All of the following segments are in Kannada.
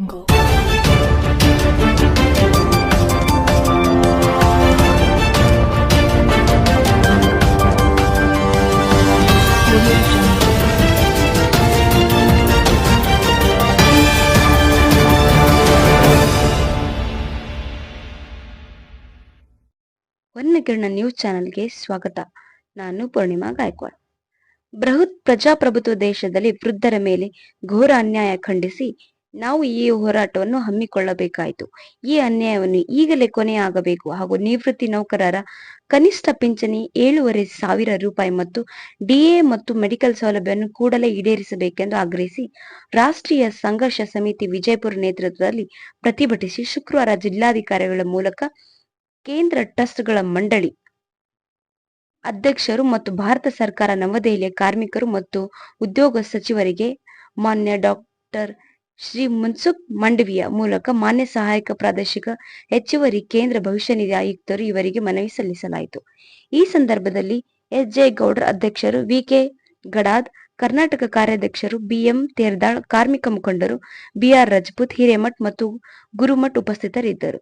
ವನ್ಯಕಿರಣ ನ್ಯೂಸ್ ಚಾನೆಲ್ಗೆ ಸ್ವಾಗತ. ನಾನು ಪೂರ್ಣಿಮಾ ಗಾಯಕ್ವಾಡ್. ಬೃಹತ್ ಪ್ರಜಾಪ್ರಭುತ್ವ ದೇಶದಲ್ಲಿ ವೃದ್ಧರ ಮೇಲೆ ಘೋರ ಅನ್ಯಾಯ ಖಂಡಿಸಿ ನಾವು ಈ ಹೋರಾಟವನ್ನು ಹಮ್ಮಿಕೊಳ್ಳಬೇಕಾಯಿತು. ಈ ಅನ್ಯಾಯವನ್ನು ಈಗಲೇ ಕೊನೆಯಾಗಬೇಕು ಹಾಗೂ ನಿವೃತ್ತಿ ನೌಕರರ ಕನಿಷ್ಠ ಪಿಂಚಣಿ ಏಳುವರೆ ಸಾವಿರ ರೂಪಾಯಿ ಮತ್ತು ಡಿಎ ಮತ್ತು ಮೆಡಿಕಲ್ ಸೌಲಭ್ಯವನ್ನು ಕೂಡಲೇ ಈಡೇರಿಸಬೇಕೆಂದು ಆಗ್ರಹಿಸಿ ರಾಷ್ಟ್ರೀಯ ಸಂಘರ್ಷ ಸಮಿತಿ ವಿಜಯಪುರ ನೇತೃತ್ವದಲ್ಲಿ ಪ್ರತಿಭಟಿಸಿ ಶುಕ್ರವಾರ ಜಿಲ್ಲಾಧಿಕಾರಿಗಳ ಮೂಲಕ ಕೇಂದ್ರ ಟ್ರಸ್ಟ್ಗಳ ಮಂಡಳಿ ಅಧ್ಯಕ್ಷರು ಮತ್ತು ಭಾರತ ಸರ್ಕಾರ ನವದೆಹಲಿಯ ಕಾರ್ಮಿಕರು ಮತ್ತು ಉದ್ಯೋಗ ಸಚಿವರಿಗೆ ಮಾನ್ಯ ಡಾಕ್ಟರ್ ಶ್ರೀ ಮುನ್ಸುಖ್ ಮಂಡವಿಯ ಮೂಲಕ ಮಾನ್ಯ ಸಹಾಯಕ ಪ್ರಾದೇಶಿಕ ಹೆಚ್ಚುವರಿ ಕೇಂದ್ರ ಭವಿಷ್ಯ ನಿಧಿ ಆಯುಕ್ತರು ಇವರಿಗೆ ಮನವಿ ಸಲ್ಲಿಸಲಾಯಿತು. ಈ ಸಂದರ್ಭದಲ್ಲಿ ಎಸ್ ಜೆ ಗೌಡರ್ ಅಧ್ಯಕ್ಷರು ವಿ ಕೆ ಗಡಾದ್, ಕರ್ನಾಟಕ ಕಾರ್ಯಾಧ್ಯಕ್ಷರು ಬಿಎಂ ತೇರ್ದಾಳ್, ಕಾರ್ಮಿಕ ಮುಖಂಡರು ಬಿಆರ್ ರಜಪೂತ್, ಹಿರೇಮಠ್ ಮತ್ತು ಗುರುಮಠ್ ಉಪಸ್ಥಿತರಿದ್ದರು.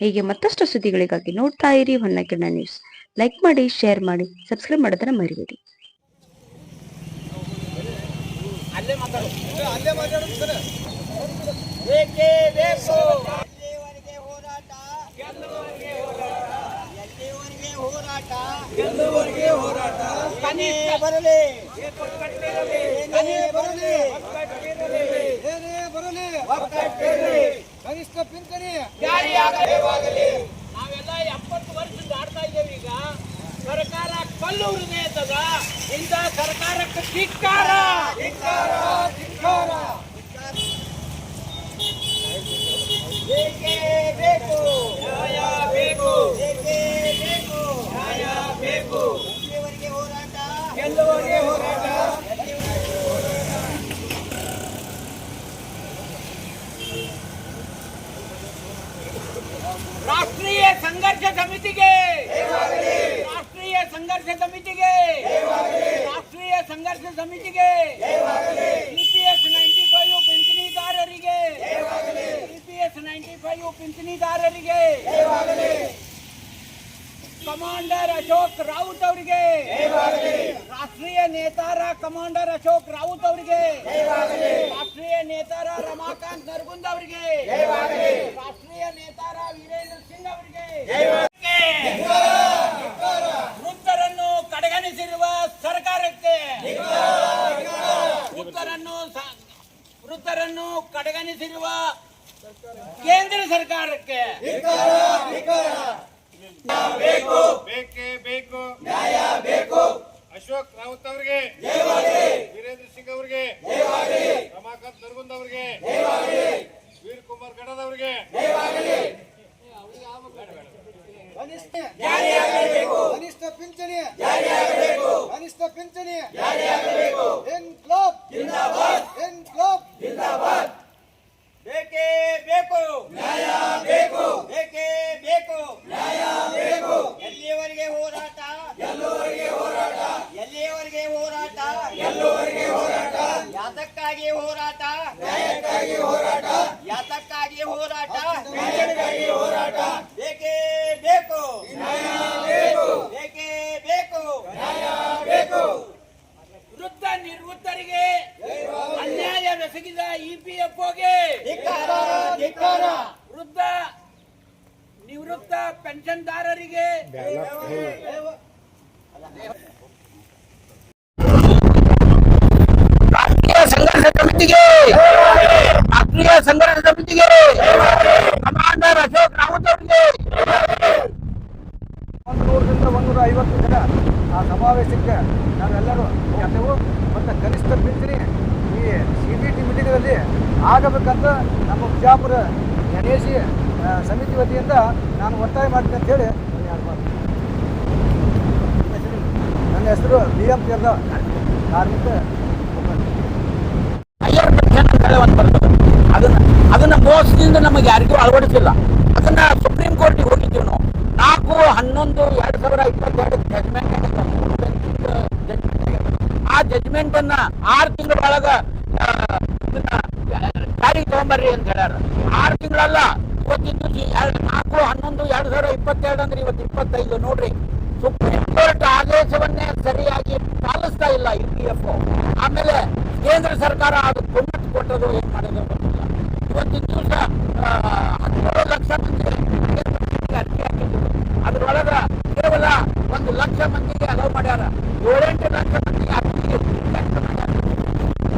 ಹೀಗೆ ಮತ್ತಷ್ಟು ಸುದ್ದಿಗಳಿಗಾಗಿ ನೋಡ್ತಾ ಇರಿ ಹೊನ್ನಕಿರಣ ನ್ಯೂಸ್. ಲೈಕ್ ಮಾಡಿ, ಶೇರ್ ಮಾಡಿ, ಸಬ್ಸ್ಕ್ರೈಬ್ ಮಾಡೋದನ್ನ ಮರಿಬೇಡಿ. ಬೇಕೇ ಬೇಕು? ಎಲ್ಲಿವರೆಗೆ ಹೋರಾಟ? ಎಲ್ಲಿವರೆಗೆ ಹೋರಾಟ. ಗೆಲ್ಲುವರೆಗೆ ಹೋರಾಟ? ಕನೇ ಬರಲಿ. ಬರಲಿ. ಏನೇ ಬರಲಿ. ಒಕ್ಕಟ್ಟಿರಲಿ ಕನಿಷ್ಠ ಪಿಂಚಣಿ. ಜಾರಿಯಾಗಲೇವಾಗಲಿ ನಾವೆಲ್ಲ ಎಪ್ಪತ್ತು ವರ್ಷ ದಾಡ್ತಾ ಇದ್ದೇವೆ ಈಗ ಸರ್ಕಾರ ಕಲ್ಲು ಹೃದಯದ ಇಂಥ ಸರ್ಕಾರಕ್ಕೆ ಧಿಕ್ಕಾರ ಧಿಕ್ಕಾರ ಧಿಕ್ಕಾರ ಬೇಕೇ ಬೇಕು ನ್ಯಾಯ ಬೇಕು ಬೇಕೇ ಬೇಕು ನ್ಯಾಯ ಬೇಕು ಎಲ್ಲಿವರೆಗೆ ಹೋರಾಟ ಗೆಲ್ಲುವರೆಗೆ ಹೋರಾಟ ರಾಷ್ಟ್ರೀಯ ಸಂಘರ್ಷ ಸಮಿತಿಗೆ ರಾಷ್ಟ್ರೀಯ ಸಂಘರ್ಷ ಸಮಿತಿಗೆ ರಾಷ್ಟ್ರೀಯ ಸಂಘರ್ಷ ಸಮಿತಿಗೆ ಸಿಪಿಎಸ್ ನೈಂಟಿ ಫೈವ್ ಪಿಂಚಣಿದಾರರಿಗೆ ಸಿಪಿಎಸ್ ನೈಂಟಿ ಫೈವ್ ಪಿಂಚಣಿದಾರರಿಗೆ ಕಮಾಂಡರ್ ಅಶೋಕ್ ರಾವುತ್ ಅವರಿಗೆ ರಾಷ್ಟ್ರೀಯ ನೇತಾರ ಕಮಾಂಡರ್ ಅಶೋಕ್ ರಾವುತ್ ಅವರಿಗೆ ರಾಷ್ಟ್ರೀಯ ನೇತಾರ ರಮಾಕಾಂತ್ ನರಗುಂದ್ ಅವರಿಗೆ ರಾಷ್ಟ್ರೀಯ ನೇತಾರ ವೀರೇಂದ್ರ ಸಿಂಗ್ ಅವರಿಗೆ ವೃತ್ತರನ್ನು ಕಡೆಗಣಿಸಿರುವ ಸರ್ಕಾರಕ್ಕೆ ವೃತ್ತರನ್ನು ಸ- ವೃತ್ತರನ್ನು ಕಡೆಗಣಿಸಿರುವ ಕೇಂದ್ರ ಸರ್ಕಾರಕ್ಕೆ ಬೇಕೇ ಬೇಕು ನ್ಯಾಯ ಬೇಕು ಅಶೋಕ್ ರಾವತ್ ಅವರಿಗೆ ವೀರೇಂದ್ರ ಸಿಂಗ್ ಅವರಿಗೆ. ರಮಾಕಾಂತ್ ನರಗುಂದ್ ಅವರಿಗೆ. ವೀರ್ ಕುಮಾರ್ ಗಡದ್ ಅವರಿಗೆ. ಕನಿಷ್ಠ. ಪಿಂಚಣಿ. ಕನಿಷ್ಠ ಪಿಂಚಣಿ. ಇನ್ಕ್ಲಾಬ್ ಜಿಂದಾಬಾದ್. ಇನ್ಕ್ಲಾಬ್ ಜಿಂದಾಬಾದ್. ಬೇಕೇ ಬೇಕು. ನ್ಯಾಯ ಬೇಕು. ಬೇಕೇ ಬೇಕು. ನ್ಯಾಯ ಬೇಕು. ಎಲ್ಲಿಯವರೆಗೆ ಹೋರಾಟ? ಎಲ್ಲವರೆಗೆ ಹೋರಾಟ. ಎಲ್ಲಿಯವರೆಗೆ ಎಲ್ಲುವರೆಗೆ ಹೋರಾಟ. ಯಾತಕ್ಕಾಗಿ ಹೋರಾಟ? ನ್ಯಾಯಕ್ಕಾಗಿ ಹೋರಾಟ. ಯಾತಕ್ಕಾಗಿ ಹೋರಾಟ? ನ್ಯಾಯಕ್ಕಾಗಿ ಹೋರಾಟ. ಬೇಕೇ ಬೇಕು? ನ್ಯಾಯ ಬೇಕು. ಬೇಕೇ ಬೇಕು? ನ್ಯಾಯ ಬೇಕು. ವೃದ್ಧ ನಿವೃತ್ತರಿಗೆ ಧಿಕಾರ ಇಪಿಎಫ್ಒಗೆ ವೃದ್ಧ ನಿವೃತ್ತ ಪೆನ್ಷನ್ದಾರರಿಗೆ ಸಂಘರ್ಷ ಸಮಿತಿಗೆ. ರಾಷ್ಟ್ರೀಯ ಸಂಘರ್ಷ ಸಮಿತಿಗೆ. ಕಮಾಂಡರ್ ಅಶೋಕ್ ರಾವತ್ ಅವರಿಗೆ. ಒಂದು ನೂರರಿಂದ ಒಂದೂರ ಐವತ್ತು ಜನ ಆ ಸಮಾವೇಶಕ್ಕೆ ನಾವೆಲ್ಲರೂ ಗೆದ್ದೆವು ಮತ್ತು ಕನಿಷ್ಠ ಪಿಂಚಣಿ ಈ ಸಿ ಬಿ ಟಿ ಮೀಟಿಂಗ್ನಲ್ಲಿ ಆಗಬೇಕಂತ ನಮ್ಮ ಬಿಜಾಪುರ ಗಣೇಶಿ ಸಮಿತಿ ವತಿಯಿಂದ ನಾನು ಒತ್ತಾಯ ಮಾಡ್ತೀನಿ ಅಂತ ಹೇಳಿ. ನನ್ನ ಹೆಸರು ಬಿ ಎಂ ಕಾರ್ಮಿಕ ಹೈಯರ್ ಪೆನ್ಷನ್ ಅಂತ ಒಂದು ಬರ್ತದೆ ಅದನ್ನ ಅದನ್ನ ಮೋಸದಿಂದ ನಮಗೆ ಯಾರಿಗೂ ಅಳವಡಿಸಿಲ್ಲ. ಅದನ್ನ ಸುಪ್ರೀಂ ಕೋರ್ಟಿಗೆ ಹೋಗಿದ್ದೀವಿ ನಾವು. ನಾಲ್ಕು, ಹನ್ನೊಂದು, ಎರಡ್ ಸಾವಿರ ಇಪ್ಪತ್ತೆರಡು ಜಜ್ಮೆಂಟ್ ಆ ಜಜ್ಮೆಂಟ್ ಅನ್ನ ಆರು ತಿಂಗಳ ಒಳಗ ಜಾರಿಗೆ ತಗೊಂಬರ್ರಿ ಅಂತ ಹೇಳ್ಯಾರ. ಆರು ತಿಂಗಳಲ್ಲ, ಇವತ್ತಿದ್ದು ನಾಲ್ಕು, ಹನ್ನೊಂದು, ಎರಡ್ ಸಾವಿರ ಇಪ್ಪತ್ತೆರಡು ಅಂದ್ರೆ ಇವತ್ತು ಇಪ್ಪತ್ತೈದು ನೋಡ್ರಿ. ಸುಪ್ರೀಂ ಕೋರ್ಟ್ ಆದೇಶವನ್ನೇ ಸರಿಯಾಗಿ ಪಾಲಿಸ್ತಾ ಇಲ್ಲ ಯು ಪಿ ಎಫ್ ಆಮೇಲೆ ಕೇಂದ್ರ ಸರ್ಕಾರ ಅದು ಕುಮ್ಮತ್ತು ಕೊಟ್ಟದು ಏನ್ ಮಾಡೋದು ಗೊತ್ತಿಲ್ಲ. ಇವತ್ತಿನ ದಿವಸ ಹದಿನೇಳು ಲಕ್ಷ ಮಂದಿ ಅರ್ಜಿ ಹಾಕಿದ್ರು. ಅದ್ರೊಳಗ ಕೇವಲ ಒಂದು ಲಕ್ಷ ಮಂದಿಗೆ ಅಲೋ ಮಾಡ್ಯಾರ. ಏಳೆಂಟು ಲಕ್ಷ ಮಂದಿಗೆ ಅರ್ಜಿ reject ಮಾಡ್ಯಾರ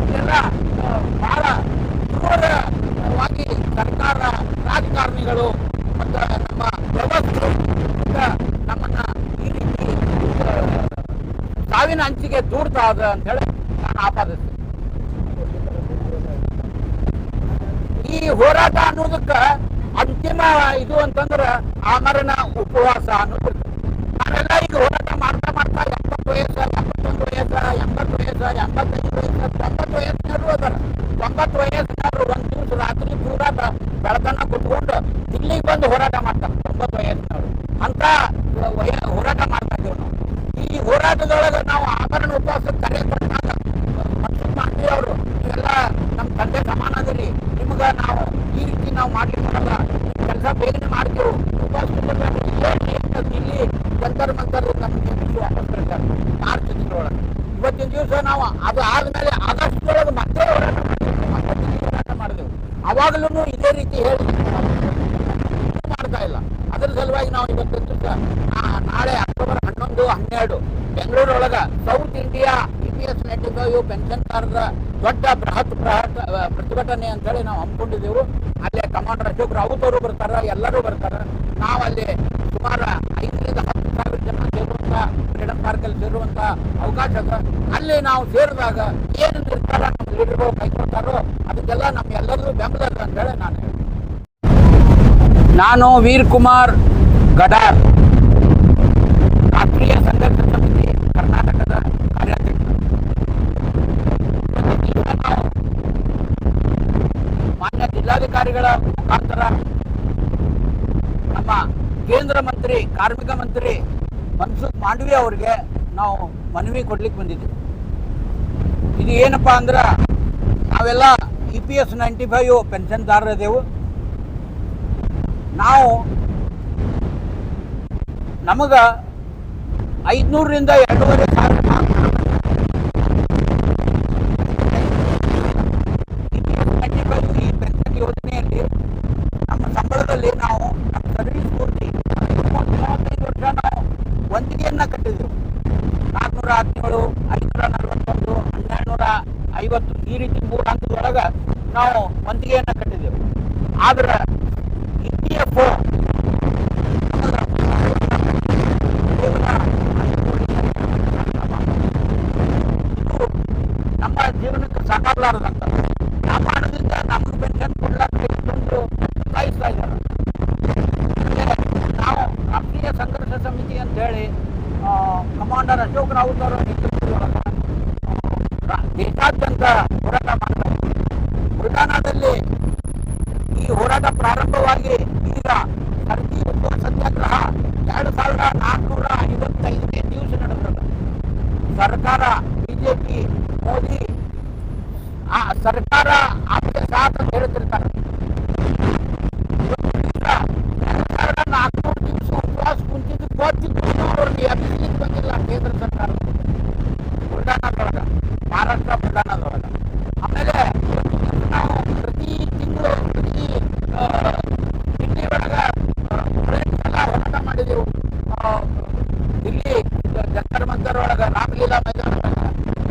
ಇದೆಲ್ಲ ಆ, ಬಹಳ ಕ್ರೂರವಾಗಿ ಸರ್ಕಾರ ರಾಜಕಾರಣಿಗಳು ಮತ್ತು ನಮ್ಮ ವ್ಯವಸ್ಥೆ ಮತ್ತು ನಮ್ಮನ್ನ ಈ ರೀತಿ ಆ, ಸಾವಿನ ಅಂಚಿಗೆ ದೂರ್ತಾ ಅದ ಅಂತ ಹೇಳಿ ನಾನು ಆಪಾದಿಸ್ತೀನಿ ಈ ಹೋರಾಟ ಅನ್ನೋದಕ್ಕ ಅಂತಿಮ ಇದು ಅಂತಂದ್ರ ಆಮರಣ ಉಪವಾಸ ಅನ್ನೋದು. ನಾವೆಲ್ಲ ಈಗ ಹೋರಾಟ ಮಾಡ್ತಾ ಮಾಡ್ತಾ ಎಪ್ಪತ್ತು ವಯಸ್ಸ ಎಪ್ಪತ್ತೊಂದು ವಯಸ್ಸ, ಎಂಬತ್ತು ವಯಸ್ಸ, ಎಂಬತ್ತೈದು ವಯಸ್ಸ ತೊಂಬತ್ತು ವಯಸ್ಸಿನವರು ಅದಾರ ತೊಂಬತ್ತು ವಯಸ್ಸಿನವರು ಒಂದ್ ದಿವಸ ರಾತ್ರಿ ಪೂರ ಬೆ- ಬೆಳತನ ಕುತ್ಕೊಂಡು ಇಲ್ಲಿಗೆ ಬಂದು ಹೋರಾಟ ಮಾಡ್ತಾರೆ ತೊಂಬತ್ತು ವಯಸ್ಸಿನವರು ಅಂತ ವಯ ಹೋರಾಟ ಮಾಡ್ತಾ ಇದ್ದೇವೆ ನಾವು ಈ ಹೋರಾಟದೊಳಗೆ ನಾವು ಆಮರಣ ಉಪವಾಸ ಕರೆ ಕೊಟ್ಟಾಗ ಮನ್ಸೂರ್ ಮಾಂಡವಿ ಅವರು ನೀವೆಲ್ಲ ನಮ್ಮ ತಂದೆ ಸಮಾನ ಅದರಿ ನಿಮ್ಗ ನಾವು ಈ ರೀತಿ ನಾವು ಮಾಡ್ಲಿಕ್ಕೆ ಬರಲ್ಲ ಕೆಲಸ ಬೇಗನೆ ಮಾಡ್ತೀವಿ ಉಪವಾಸ ಕುತ್ಕೊಳ್ಬೇಡ್ರಿ. ಹೇಳ್ರಿ ಅಂತ ಇಲ್ಲಿ ಜಂತರ್ ಮಂತರ್ ನಮ್ಗೆ ಬಿಟ್ಟು ವಾಪಸ್ ಕಳಿಸ್ತಾರೆ ಮಾರ್ಚ್ ತಿಂಗಳೊಳಗೆ ಇವತ್ತಿನ ದಿವಸ ನಾವು ಅದು ಆದ್ಮೇಲೆ ಆಗಸ್ಟ್ ಒಳಗೆ ಮತ್ತೆ ಹೋರಾಟ ಹೋರಾಟ ಮಾಡಿದೆವು. ಅವಾಗಲೂ ಇದೇ ರೀತಿ ಹೇಳಿ ಮಾಡ್ತಾ ಇಲ್ಲ. ಅದರ ಸಲುವಾಗಿ ನಾವು ಇವತ್ತು ದಿವಸ ನಾಳೆ ಅಕ್ಟೋಬರ್ ಹನ್ನೊಂದು, ಹನ್ನೆರಡು ಬೆಂಗಳೂರೊಳಗ south India E P S ninety ಇವು ಪೆನ್ಷನ್ದಾರರ ದೊಡ್ಡ ಬೃಹತ್ ಬೃಹತ್ ಪ್ರತಿಭಟನೆ ಅಂತೇಳಿ ನಾವು ಹಮ್ಮಿಕೊಂಡಿದ್ದೆವು. ಅಲ್ಲೇ ಕಮಾಂಡರ್ ಅಶೋಕ್ ರಾವುತ್ ಅವರು ಬರ್ತಾರ, ಎಲ್ಲರೂ ಬರ್ತಾರ. ನಾವು ಅಲ್ಲಿ ಸುಮಾರು ಐದರಿಂದ ಹತ್ತು ಸಾವಿರ ಜನ ಸೇರುವಂತ ಫ್ರೀಡಂ ಪಾರ್ಕಲ್ಲಿ ಸೇರುವಂತ ಅವಕಾಶ ಅಲ್ಲಿ ನಾವು ಸೇರಿದಾಗ ಏನು ನಿರ್ಧಾರ ನಮ್ಮ ಲೀಡರ್ಗಳು ಕೈಗೊಳ್ತಾರೋ ಅದಕ್ಕೆಲ್ಲ ನಮ್ಮ ಎಲ್ಲರೂ ಬೆಂಬಲ ಅಂತ ಹೇಳಿ ನಾನು ಹೇಳ್ತೀನಿ. ನಾನು ವೀರ್ ಕುಮಾರ್ ಗಡಾರ್, ರಾಷ್ಟ್ರೀಯ ಸಂಘರ್ಷ ಸಮಿತಿ ಕರ್ನಾಟಕದ ಕಾರ್ಯಾಧ್ಯಕ್ಷ. ಮಾನ್ಯ ಜಿಲ್ಲಾಧಿಕಾರಿಗಳ ಮುಖಾಂತರ ನಮ್ಮ ಕೇಂದ್ರ ಮಂತ್ರಿ, ಕಾರ್ಮಿಕ ಮಂತ್ರಿ ಮನ್ಸುಖ್ ಮಾಂಡವಿ ಅವರಿಗೆ ನಾವು ಮನವಿ ಕೊಡ್ಲಿಕ್ಕೆ ಬಂದಿದ್ದೀವಿ ಇದು ಏನಪ್ಪಾ ಅಂದ್ರ ನಾವೆಲ್ಲ E P S ninety five ಪೆನ್ಷನ್ದಾರರದೇವು ನಾವು ನಮಗ ಐದ್ನೂರರಿಂದ ಎರಡೂವರೆ ಸಾವಿರ ಈ ಪೆನ್ಷನ್ ಯೋಜನೆಯಲ್ಲಿ ನಮ್ಮ ಸಂಬಳದಲ್ಲಿ ನಾವು ನಮ್ಮ ಸರ್ವಿಸ್ ಪೂರ್ತಿ ಮೂವತ್ತು ಮೂವತ್ತೈದು ವರ್ಷ ನಾವು ವಂತಿಗೆಯನ್ನ ಕಟ್ಟಿದ್ದೆವು ನಾಲ್ಕುನೂರ ಹದಿನೇಳು ಐನೂರ ನಲವತ್ತೊಂದು ಹನ್ನೆರಡುನೂರ ಐವತ್ತು ಈ ರೀತಿ ಮೂರು ಹಂತದೊಳಗ ನಾವು ವಂತಿಗೆಯನ್ನ ಕಟ್ಟಿದ್ದೇವೆ ಆದ್ರೆ ಇ ಪಿ ಎಫ್ ನಮ್ಮ ಜೀವನಕ್ಕೆ ಸಾಕಾಗಲಾರದಂತ. ನಮ್ಮ ಹಣದಿಂದ ನಮಗೆ ಪೆನ್ಷನ್ ಕೊಡ್ಲಾಕ ಇಷ್ಟೊಂದು ಸತಾಯಿಸ್ತಾ ಇದ್ದಾರೆ. ನಾವು ರಾಷ್ಟ್ರೀಯ ಸಂಘರ್ಷ ಸಮಿತಿ ಅಂತ ಹೇಳಿ ಕಮಾಂಡರ್ ಅಶೋಕ್ ರಾವುತ್ ಅವರ ನೇತೃತ್ವದೊಳಗ ದೇಶಾದ್ಯಂತ ಹೋರಾಟ ಮಾಡ್ತಾ ಈ ಹೋರಾಟ ಪ್ರಾರಂಭವಾಗಿ ಈಗ ಪ್ರತಿಯೊಂದು ಸತ್ಯಾಗ್ರಹ ಎರಡು ಸಾವಿರದ ನಾಲ್ಕುನೂರ ಐವತ್ತೈದನೇ ದಿವಸ ನಡೆದ ಸರ್ಕಾರ, ಬಿಜೆಪಿ, ಮೋದಿ, ಆ ಸರ್ಕಾರ ಆಮೇಲೆ ಸಾಕು ಅಂತ ಹೇಳ್ತಿರ್ತಾರೆ. ಹೋರಾಟ ಇಲ್ಲಿ ಆ, ಜಂತರ್ ಮಂತರ್ ಒಳಗ ರಾಮಲೀಲಾ ಮೈದಾನ ಒಳಗ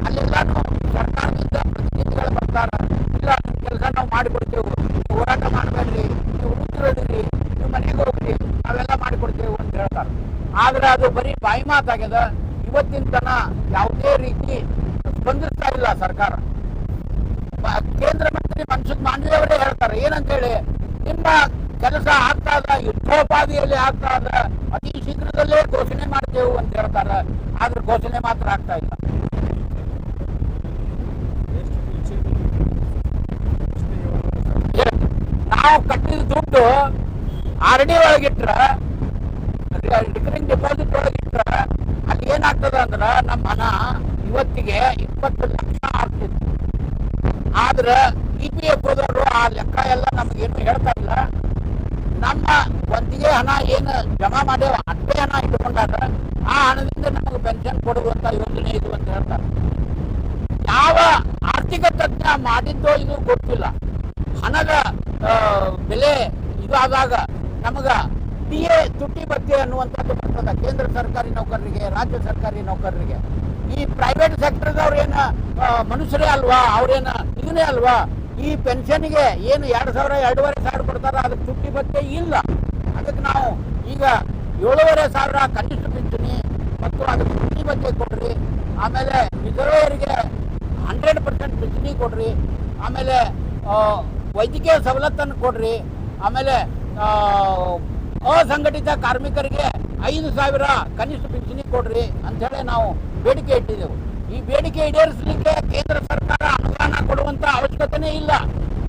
ಅಲ್ಲೆಲ್ಲಾನು ಸರ್ಕಾರದಿಂದ ಪ್ರತಿನಿಧಿಗಳು ಬರ್ತಾರ. ಇಲ್ಲ ಕೆಲಸ ನಾವು ಮಾಡಿಕೊಡ್ತೇವೆ. ನೀವು ಹೋರಾಟ ಮಾಡಬೇಡ್ರಿ ನೀವು ಉಳಿದ್ರಿ ನೀವು ಮನೆಗೆ ಹೋಗ್ರಿ ನಾವೆಲ್ಲ ಮಾಡಿಕೊಡ್ತೇವೆ ಅಂತ ಹೇಳ್ತಾರೆ. ಆದ್ರೆ ಅದು ಬರೀ ಬಾಯಿ ಮಾತಾಗ್ಯದ. ಇವತ್ತಿನ ತನ ಯಾವುದೇ ರೀತಿ ಸ್ಪಂದಿಸ್ತಾ ಇಲ್ಲ ಸರ್ಕಾರ. ಕೇಂದ್ರ ಮಂತ್ರಿ ಮನ್ಸುಖ್ ಮಾಂಡವಿ ಅವರೇ ಹೇಳ್ತಾರೆ. ಏನಂತ ಹೇಳಿ ನಿಮ್ಮ ಕೆಲಸ ಆಗ್ತಾ ಇದೆ ಯುದ್ಧೋಪಾದಿಯಲ್ಲಿ ಆಗ್ತಾ ಇದ್ದ ಅತಿ ಶೀಘ್ರದಲ್ಲೇ ಘೋಷಣೆ ಮಾಡ್ತೇವು ಅಂತ ಹೇಳ್ತಾರೆ. ಆದ್ರೆ ಘೋಷಣೆ ಮಾತ್ರ ಆಗ್ತಾ ಇಲ್ಲ. ನಾವು ಕಟ್ಟಿದ ದುಡ್ಡು ಆರ್ ಡಿ ಒಳಗಿಟ್ರ ರಿಕರಿಂಗ್ ಡಿಪಾಸಿಟ್ ಒಳಗಿಟ್ರ ಅಲ್ಲಿ ಏನಾಗ್ತದ ಅಂದ್ರ ನಮ್ಮ ಹಣ ಇವತ್ತಿಗೆ ಇಪ್ಪತ್ತು ಲಕ್ಷ ಆಗ್ತಿತ್ತು. ಆದ್ರೆ ಇ ಪಿ ಎಫ್ ಹೋದವರು ಆ ಲೆಕ್ಕ ಎಲ್ಲ ಏನು ಹೇಳ್ತಾ ಇಲ್ಲ. ನಮ್ಮ ಒಂದಿಗೆ ಹಣ ಏನು ಜಮಾ ಮಾಡ್ಯಾವ ಅಷ್ಟೇ ಹಣ ಇಟ್ಕೊಂಡಾರ ಆ ಹಣದಿಂದ ನಮಗೆ ಪೆನ್ಷನ್ ಕೊಡುವಂತ ಯೋಜನೆ ಇದು ಅಂತ ಹೇಳ್ತಾರೆ. ಯಾವ ಆರ್ಥಿಕ ತಜ್ಞ ಮಾಡಿದ್ದೋ ಇದು ಗೊತ್ತಿಲ್ಲ. ಹಣದ ಬೆಲೆ ಇದಾದಾಗ ನಮಗ ಡಿ ಎ ತುಟ್ಟಿ ಬಗ್ಗೆ ಅನ್ನುವಂಥದ್ದು ಬರ್ತದ. ಕೇಂದ್ರ ಸರ್ಕಾರಿ ನೌಕರರಿಗೆ, ರಾಜ್ಯ ಸರ್ಕಾರಿ ನೌಕರರಿಗೆ. ಈ ಪ್ರೈವೇಟ್ ಸೆಕ್ಟರ್ದವ್ರು ಏನ ಮನುಷ್ಯರೇ ಅಲ್ವಾ? ಅವ್ರೇನ ಇದನ್ನೇ ಅಲ್ವಾ? ಈ ಪೆನ್ಷನ್ಗೆ ಏನು ಎರಡು ಸಾವಿರ, ಎರಡೂವರೆ ಸಾವಿರ ಕೊಡ್ತಾರ ಅದಕ್ಕೆ ತುಟ್ಟಿ ಬಗ್ಗೆ ಇಲ್ಲ. ಅದಕ್ಕೆ ನಾವು ಈಗ ಏಳೂವರೆ ಸಾವಿರ ಕನಿಷ್ಠ ಪಿಂಚಣಿ ಮತ್ತು ಅದಕ್ಕೆ ತುಟ್ಟಿ ಬಗ್ಗೆ ಕೊಡ್ರಿ. ಆಮೇಲೆ ವಿಧವೆಯರಿಗೆ ಹಂಡ್ರೆಡ್ ಪರ್ಸೆಂಟ್ ಪಿಂಚಣಿ ಕೊಡ್ರಿ. ಆಮೇಲೆ ವೈದ್ಯಕೀಯ ಸವಲತ್ತನ್ನು ಕೊಡ್ರಿ. ಆಮೇಲೆ ಅಸಂಘಟಿತ ಕಾರ್ಮಿಕರಿಗೆ ಐದು ಸಾವಿರ ಕನಿಷ್ಠ ಪಿಂಚಣಿ ಕೊಡ್ರಿ ಅಂಥೇಳಿ ನಾವು ಬೇಡಿಕೆ ಇಟ್ಟಿದ್ದೆವು. ಈ ಬೇಡಿಕೆ ಈಡೇರಿಸಲಿಕ್ಕೆ ಕೇಂದ್ರ ಸರ್ಕಾರ ಅನುದಾನ ಕೊಡುವಂತ ಅವಶ್ಯಕತೆನೇ ಇಲ್ಲ.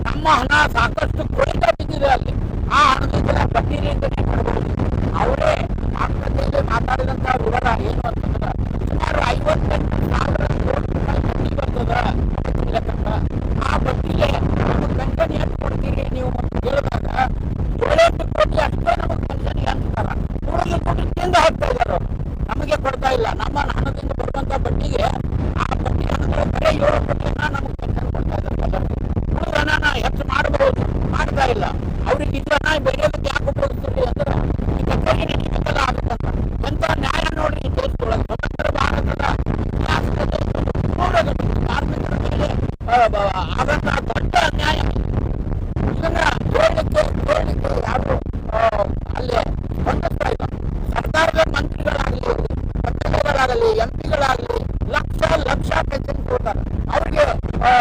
ನಮ್ಮ ಹಣ ಸಾಕಷ್ಟು ಕೊಳಿತ ಬಿದ್ದಿದೆ ಅಲ್ಲಿ. ಆ ಹಣದಿಂದ ಬಡ್ಡಿ ರಹಿತನೇ ಮಾಡಬಹುದು ಅವರೇ ಮಾತುಕತೆಯಲ್ಲಿ ಮಾತಾಡಿದಂತ ವಿವರ ಏನು ಅಂತಂದ್ರೆ, ಸುಮಾರು ಐವತ್ತೆಂಟು ಸಾವಿರ ಕೋಟಿ ರೂಪಾಯಿ ಬಡ್ಡಿ ಬರ್ತದ. ಆ ಬಡ್ಡಿಗೆ ನಮಗೆ ಪೆನ್ಷನ್ ಎಷ್ಟು ಕೊಡ್ತೀರಿ ನೀವು ಕೇಳಿದಾಗ, ಏಳೆಂಟು ಕೋಟಿ ಅಷ್ಟೇ ನಮಗೆ ಪೆನ್ಷನ್ ಅಂತಾರ ಉಳಿದ ಕೋಟಿ ತಿಂದ ಹಾಕ್ತಾ ಇದ್ದಾರೆ ನಮಗೆ ಕೊಡ್ತಾ ಇಲ್ಲ. ನಮ್ಮ ಹಣದಿಂದ ಬರುವಂತ ಬಡ್ಡಿಗೆ ಆ ಹಣಗಳು ಬರೀ ಮಾಡಬಹುದು ಮಾಡ್ತಾ ಇಲ್ಲ ಅವ್ರಿಗೆ ಇದು ಹಣ ಬೇರೆದಕ್ಕೆ ಯಾಕೆ ಉಪಯೋಗಿಸ್ತೀರಿ ಅಂದ್ರೆ ಈ ಕಚೇರಿ ನಡೀಬೇಕಲ್ಲ ನ್ಯಾಯ ನೋಡ್ರಿ ಈ ದೊಡ್ಡ ಅನ್ಯಾಯ ಇದನ್ನ ಹೇಳಲಿಕ್ಕೆ ಹೇಳಲಿಕ್ಕೆ ಯಾರು ಆ, ಅಲ್ಲಿ ಸ್ಪಂದಿಸ್ತಾ ಇಲ್ಲ ಸರ್ಕಾರದ ಮಂತ್ರಿಗಳಾಗಲಿ ಎಂ ಎಂ ಪಿಗಳಾಗಲಿ ಲಕ್ಷ ಲಕ್ಷ ಪೆನ್ಷನ್ ಕೊಡ್ತಾರೆ ಅವ್ರಿಗೆ ಆ,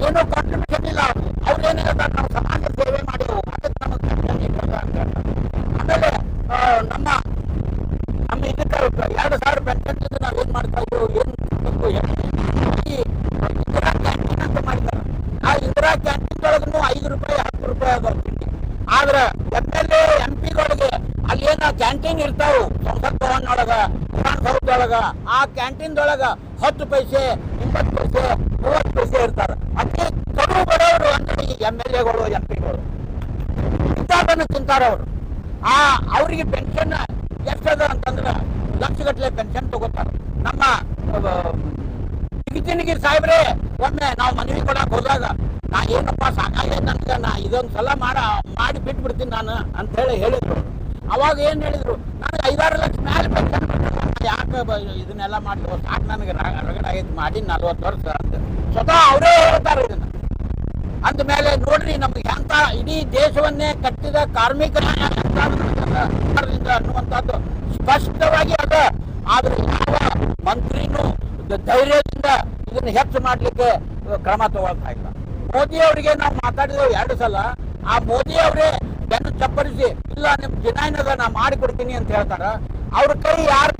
ಏನೋ ಕಾಂಟ್ರಿಬ್ಯೂಷನ್ ಇಲ್ಲ ಅವ್ರಿಗೆ ಅವ್ರು ಏನ್ ಹೇಳ್ತಾರೆ ನಾವು ಸಮಾಜ ಸೇವೆ ಮಾಡೇವು ಅದಕ್ಕೆ ನಮಗೆ ಪೆನ್ಷನ್ ಇರ್ತದ ಅಂತ ಹೇಳ್ತಾರೆ ಆಮೇಲೆ ಆ, ನಮ್ಮ ನಮ್ಮ ಇದಕ್ಕೆ ಎರಡು ಸಾವಿರ ಪೆನ್ಷನ್ ನಾವು ಏನ್ ಮಾಡ್ತಾ ಇದ್ದೀವಿ ಏನ್ ಮಾಡ್ಬೇಕು ಹೇಳಿ ಈ ಇಂದಿರಾ ಕ್ಯಾಂಟೀನ್ ಅಂತ ಮಾಡಿದ್ದಾರೆ ಆ ಇಂದಿರಾ ಕ್ಯಾಂಟೀನ್ ಒಳಗೂ ಐದು ರೂಪಾಯಿ ಹತ್ತು ರೂಪಾಯಿ ತಿಂಡಿ ಆದ್ರೆ ಎಂ ಎಲ್ ಎ ಎಂ ಪಿಗಳಿಗೆ ಅಲ್ಲಿ ಏನ ಕ್ಯಾಂಟೀನ್ ಇರ್ತಾವು ಸಂಸತ್ ಭವನ್ ಒಳಗ ವಿಧಾನಸೌಧದೊಳಗ ಆ ಕ್ಯಾಂಟೀನ್ ದೊಳಗ ಹತ್ತು ಪೈಸೆ ಇಪ್ಪತ್ತು ಪೈಸೆ ಮೂವತ್ತು ಪೈಸೆ ಇರ್ತಾರ ಅತಿ ಕಡು ಬಡವರು ಅಂದ್ರೆ ಈ ಎಂ ಎಲ್ ಎಗಳು ಎಂ ಪಿಗಳು ಇಂಥದನ್ನು ತಿಂತಾರ ಅವರು ಆ ಅವರಿಗೆ ಪೆನ್ಷನ್ ಎಷ್ಟದ ಅಂತಂದ್ರೆ ಲಕ್ಷಗಟ್ಟಲೆ ಪೆನ್ಷನ್ ತಗೋತಾರ ನಮ್ಮ ಸಾಹೇಬ್ರೆ ಒಮ್ಮೆ ನಾವು ಮನವಿ ಕೊಡಕ್ ಹೋದಾಗ, ನಾ ಏನಪ್ಪ ಸಾಕಾಗೈತೆ ನನ್ಗೆ, ನಾ ಇದೊಂದು ಸಲ ಮಾಡ, ಮಾಡಿ ಬಿಟ್ಬಿಡ್ತೀನಿ ನಾನು ಅಂತ ಹೇಳಿ ಹೇಳಿದ್ರು. ಅವಾಗ ಏನ್ ಹೇಳಿದ್ರು, ನನಗೆ ಐದಾರು ಲಕ್ಷ ಮೇಲೆ ಬೇಕು ಯಾಕೆ ಇದನ್ನೆಲ್ಲ ಮಾಡಿ ಸಾಕು ನನಗೆ ರಗಡಾಗೈತೆ ಮಾಡಿ ನಲ್ವತ್ತು ವರ್ಷ ಅಂತ. ಸ್ವತಃ ಅವರೇ ಹೇಳ್ತಾರೆ ಇದನ್ನ. ಅಂದ ಮೇಲೆ ನೋಡ್ರಿ, ನಮ್ಗೆ ಎಂತ ಇಡೀ ದೇಶವನ್ನೇ ಕಟ್ಟಿದ ಕಾರ್ಮಿಕರ ಅನ್ನುವಂಥದ್ದು ಸ್ಪಷ್ಟವಾಗಿ ಅದ. ಆದ್ರೆ ಯಾವ ಮಂತ್ರಿನೂ ಧೈರ್ಯದಿಂದ ಇದನ್ನ ಹೆಚ್ಚು ಮಾಡ್ಲಿಕ್ಕೆ ಕ್ರಮ ತಗೊಳ್ತಾ ಇಲ್ಲ. ಮೋದಿ ಅವರಿಗೆ ನಾವು ಮಾತಾಡಿದೆವು ಎರಡು ಸಲ. ಆ ಮೋದಿ ಅವರೇ ಬೆನ್ನು ಚಪ್ಪರಿಸಿ, ಇಲ್ಲ, ನಿಮ್ ಜಿನಾಯ್ನದ ನಾ ಮಾಡಿಕೊಡ್ತೀನಿ ಅಂತ ಹೇಳ್ತಾರ. ಅವ್ರ ಕೈ ಯಾರು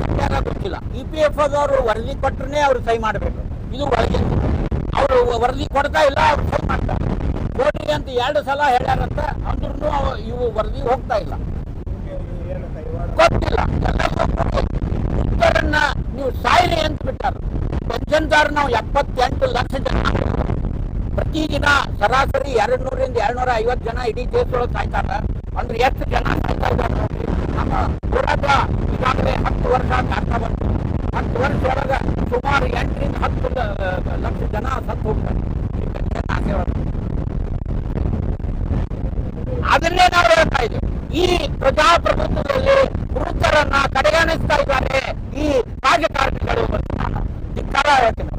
ಗೊತ್ತಿಲ್ಲ. ಇ ಪಿ ಎಫ್ ಅವರು ವರದಿ ಕೊಟ್ಟರೆ ಅವ್ರು ಸಹಿ ಮಾಡಬೇಕು. ಇದು ಒಳಗೆ ಅವರು ವರದಿ ಕೊಡ್ತಾ ಇಲ್ಲ, ಅವ್ರು ಸಹಿ ಮಾಡ್ತಾರೆ ಮೋದಿ ಅಂತ ಎರಡು ಸಲ ಹೇಳ್ಯಾರಂತ ಅಂದ್ರೂ ಇವು ವರದಿ ಹೋಗ್ತಾ ಇಲ್ಲ. ಗೊತ್ತಿಲ್ಲ. ಉತ್ತರನ್ನ ನೀವು ಸಾಯಿರಿ ಅಂತ ಪೆನ್ಷನ್ದಾರ ನಾವು ಎಪ್ಪತ್ತೆಂಟು ಲಕ್ಷ ಜನ ಪ್ರತಿ ದಿನ ಸರಾಸರಿ ಎರಡು ನೂರಿಂದ ಎರಡ್ನೂರ ಐವತ್ತು ಜನ ಇಡೀ ದೇಶದೊಳಗೆ ಸಾಯ್ತಾರೆ. ಅಂದ್ರೆ ಎಷ್ಟು ಜನ ಸಾಯ್ತಾ ಇದ್ದಾರೆ ನೋಡ್ರಿ ನಮ್ಮ ಹೋರಾಟ ಈಗಾಗಲೇ ಹತ್ತು ವರ್ಷ ಆಗ್ತಾ ಬಂತು. ಹತ್ತು ವರ್ಷ ಸುಮಾರು ಎಂಟರಿಂದ ಹತ್ತು ಲಕ್ಷ ಜನ ಸತ್ತು ಹೋಗ್ತಾರೆ. ಅದನ್ನೇ ನಾವು ಹೇಳ್ತಾ ಇದ್ದೀವಿ. ಈ ಪ್ರಜಾಪ್ರಭುತ್ವದಲ್ಲಿ ವೃತ್ತರನ್ನ ಕಡೆಗಣಿಸ್ತಾ ಇದ್ದಾರೆ ಈ ರಾಜಕಾರಣಿಗಳು. ಅಂತ ನಾನು ಧಿಕ್ಕಾರ ಹೇಳ್ತೀನಿ